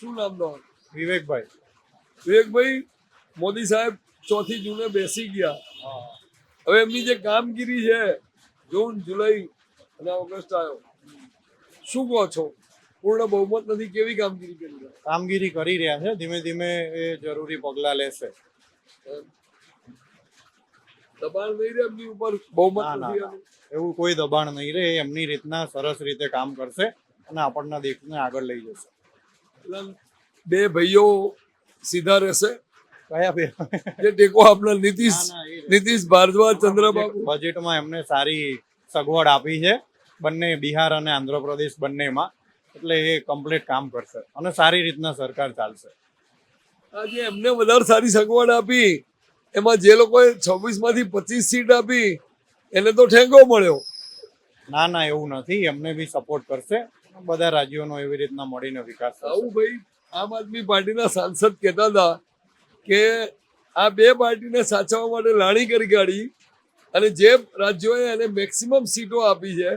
શું નામ તમારું વિવેકભાઈ. વિવેકભાઈ મોદી સાહેબ ચોથી જૂને બેસી ગયા. હવે એમની જે કામગીરી છે જૂન જુલાઈ અને ઓગસ્ટ આવ્યો. શું કહો છો? પૂર્ણ બહુમત નથી કેવી કામગીરી કરી રહ્યા? કામગીરી કરી રહ્યા છે. ધીમે ધીમે એ જરૂરી પગલા લેશે. દબાણ નહીં રહે એમની ઉપર? બહુમત. એવું કોઈ દબાણ નહીં રહે. એમની રીતના સરસ રીતે કામ કરશે અને આપણના દેશને આગળ લઈ જશે. બે ભાઈઓ સીધા રહેશે. કયા જે ટેકો આપનાર નીતિશ. નીતિશ ભારદ્વાજ ચંદ્રબાબુ. બજેટમાં એમને સારી સગવડ આપી છે. બંને બિહાર અને આંધ્રપ્રદેશ બંનેમાં. એટલે એ કમ્પ્લીટ કામ કરશે. અને સારી રીતના સરકાર ચાલશે. આજે એમને વધારે સારી સગવડ આપી. એમાં જે લોકોએ છવ્વીસમાંથી પચીસ સીટ આપી એને તો ઠેંગો મળ્યો. ના ના એવું નથી. એમને બી સપોર્ટ કરશે. બધા રાજ્યોનો એવી રીતના મળીને વિકાસ થશે. ભાઈ આમ આદમી પાર્ટીના સાંસદ કહેતા હતા કે આ બે પાર્ટીને સાચવવા માટે લાણી કરી કાઢી અને જે રાજ્યોએ એને મેક્સિમમ સીટો આપી છે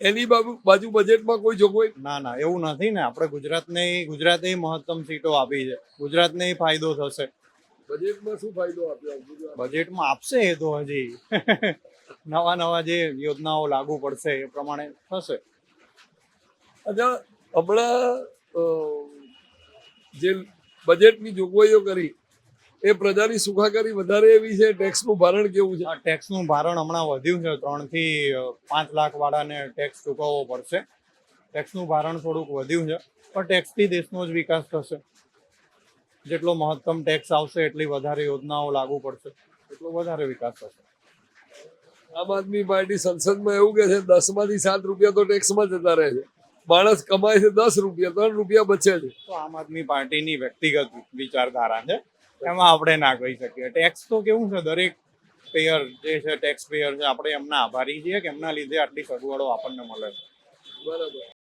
એની બાજુ બાજુ બજેટમાં કોઈ જોગવાઈ ના ના એવું નથી ને. આપણે ગુજરાતને ગુજરાતે મહત્તમ સીટો આપી છે. ગુજરાતને ફાયદો થશે. બજેટમાં શું ફાયદો આપ્યો બજેટમાં આપશે એ તો હજી. નવા નવા જે યોજનાઓ લાગુ પડશે એ પ્રમાણે થશે. અચ્છા હમણાં જે બજેટની જોગવાઈઓ કરી એ પ્રજાની સુખાકારી વધારે એવી છે? ટેક્સનું ભારણ કેવું છે? આ ટેક્સનું ભારણ હમણાં વધ્યું છે. ત્રણથી પાંચ લાખ વાળાને ટેક્સ ચૂકવવો પડશે. ટેક્સનું ભારણ થોડુંક વધ્યું છે પણ ટેક્સથી દેશનો જ વિકાસ થશે. જેટલો મહત્તમ ટેક્સ આવશે એટલી વધારે યોજનાઓ લાગુ પડશે. એટલો વધારે વિકાસ થશે. આમ આદમી પાર્ટી સંસદમાં એવું કે છે દસમાંથી સાત રૂપિયા તો ટેક્સમાં જતા રહે છે. માણસ કમાય છે દસ રૂપિયા ત્રણ રૂપિયા બચે છે. તો આમ આદમી પાર્ટીની વ્યક્તિગત વિચારધારા છે એમાં આપણે ના કહી શકીએ. ટેક્સ તો કેવું છે દરેક પેયર જે છે ટેક્સ પેયર છે આપણે એમના આભારી છીએ કે એમના લીધે આટલી સગવડો આપણને મળે છે. બરાબર.